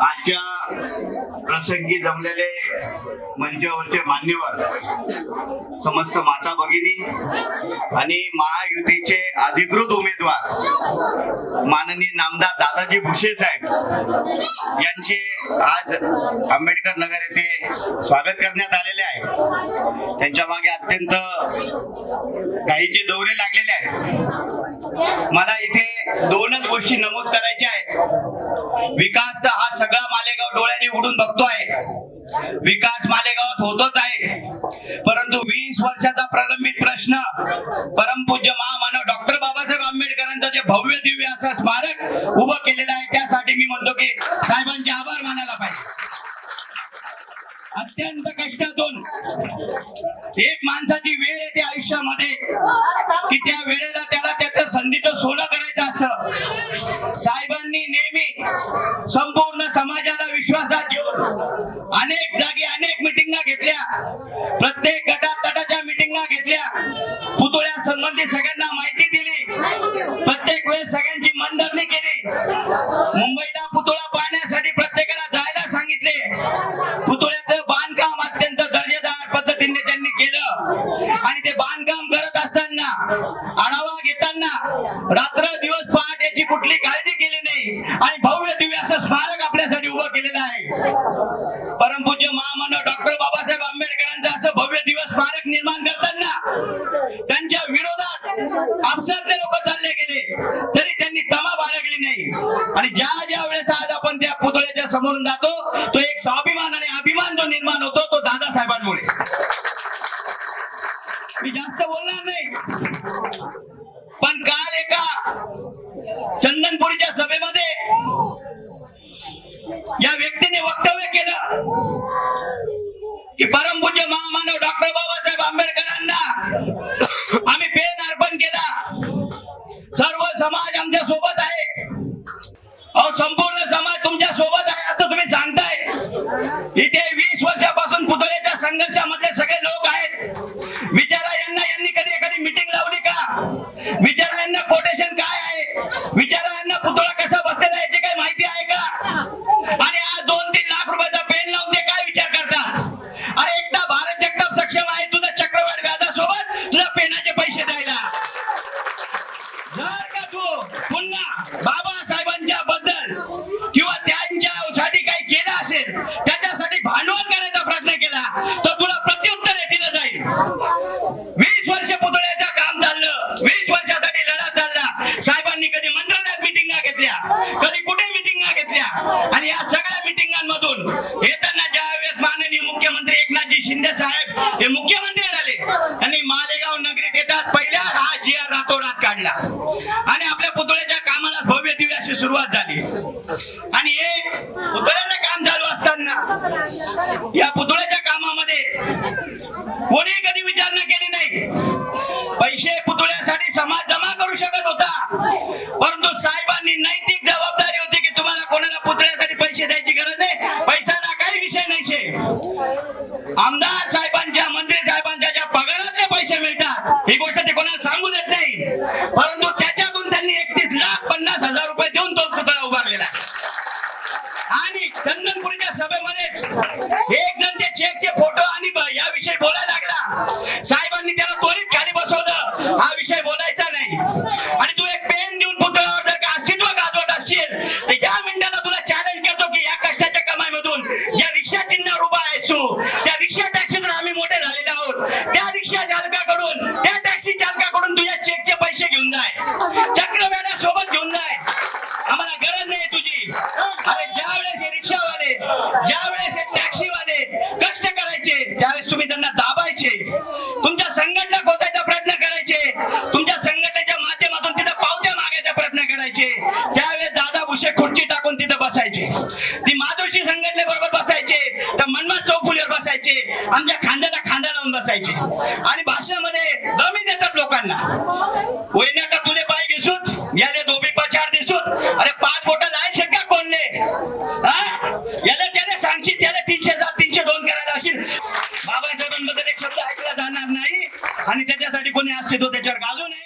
आजच्या प्रसंगी जमलेले मंचावरचे मान्यवर समस्त माता भगिनी आणि महायुतीचे अधिकृत उमेदवार माननीय नामदार दादाजी भुसे साहेब यांचे आज आंबेडकर नगर येथे स्वागत करण्यात आलेले आहे. त्यांच्या मागे अत्यंत काहीचे दौरे लागलेले आहेत. मला इथे दोनच गोष्टी नमूद करायच्या आहेत. विकास तर सगळा मालेगाव डोळ्याने उडून बघतोय. विकास मालेगावात होतच आहे. परंतु वीस वर्षाचा प्रलंबित प्रश्न परमपूज्य महामानव डॉक्टर बाबासाहेब आंबेडकरांचं जे भव्य दिव्य असं स्मारक उभं केलेलं आहे त्यासाठी मी म्हणतो की साहेबांचे आभार मानायला पाहिजे. अत्यंत कष्टातून एक माणसाची वेळ येते आयुष्यामध्ये कि त्या वेळेला त्याला त्याचं संधीचं सोनं करायचं असत. साहेबांनी नेहमी संपूर्ण प्रत्येक गटात गटाच्या मिटिंगा घेतल्या. पुतळ्या संबंधी सगळ्यांना माहिती दिली. प्रत्येक वेळेस सगळ्यांची मनधरणी केली. मुंबईला पुतळा पाहण्यासाठी प्रत्येकाला जायला सांगितले. पुतळ्याचं बांधकाम अत्यंत दर्जेदार पद्धतीने त्यांनी केलं. आणि ते बांधकाम करत असताना आढावा घेताना रात्र दिवस पहाट याची कुठली काळजी केली नाही. आणि भव्य दिव्य असं स्मारक आपल्यासाठी उभं केलेलं आहे. परमपूज्य महामानव डॉक्टर बाबा आणि ज्या ज्या वेळेस आज आपण त्या पुतळ्याच्या समोरून जातो तो एक स्वाभिमान आणि अभिमान जो निर्माण होतो तो दादासाहेबांमुळे. मी जास्त बोलणार नाही. पण काल एका चंदनपुरीच्या सभेमध्ये या व्यक्तीने वक्तव्य केलं. पुतळ्याच्या संघर्षामधले सगळे लोक आहेत. विचारा यांना यांनी कधी एखादी मिटिंग लावली का? विचारा साहेबांनी कधी मंत्रालयात मिटिंगा घेतल्या. कधी कुठे मिटिंगा घेतल्या. आणि या सगळ्या मिटिंगांमधून येताना ज्या वेळेस माननीय मुख्यमंत्री एकनाथजी शिंदे साहेब हे मुख्यमंत्री झाले त्यांनी मालेगाव नगरीत येतात. पहिल्या हा जी आर रातोरात काढला. आणि आपल्या पुतळ्याच्या कामाला भव्य दिव्य अशी सुरुवात झाली. आणि हे पुतळ्याचं काम चालू असताना या पुतळ्याच्या कामामध्ये कोणी कधी विचारणा केली नाही. पैसे आमदार साहेबांच्या मंत्री साहेबांच्या ज्या पगारातले पैसे मिळतात ही गोष्ट ते कोणाला सांगू देत नाही. परंतु त्याच्यातून त्यांनी एकतीस लाख पन्नास हजार रुपये देऊन तो पुतळा उभारलेला आणि चंदनपुरीच्या सभेमध्येच एक जण ते चेकचे फोटो आणि याविषयी बोलायला लागला. साहेबांनी त्याला त्वरित खाली बसवलं. हा विषय बोला माझ्याकडून तुझ्या चेकचे पैसे घेऊन जाय. चक्रव्याला सोबत घेऊन जाय. आम्हाला गरज नाही तुझी. अरे ज्या वेळेस हे रिक्षावाले ज्या वेळेस हे टॅक्सीवाले कष्ट करायचे त्यावेळेस तुम्ही त्यांना दाबायचे. तुमच्या संघटना खोदायचा प्रयत्न करायचे. तुमच्या संघटनेच्या माध्यमातून तिथं पावत्या मागायचा प्रयत्न करायचे. त्यावेळेस दादा भुसे खुर्ची टाकून तिथं बसायचे. ती माधोशी संघटने बरोबर बसायचे. तर मनमाड चौफुलीवर बसायचे. आमच्या खांद्याला खांदा लावून बसायचे. आणि भाषणामध्ये दमी देतात दोघांना वहिन्या का तुले पाय दिसूत याले दोबी पचार दिसूत अरे पाच बोट नाही शक्य कोणले? याला त्याला सांगशील त्याला तीनशे सात तीनशे दोन करायला असेल. बाबासाहेबांबद्दल एक शब्द ऐकला जाणार नाही. आणि त्याच्यासाठी कोणी अस्तित्व त्याच्यावर गाजू नये.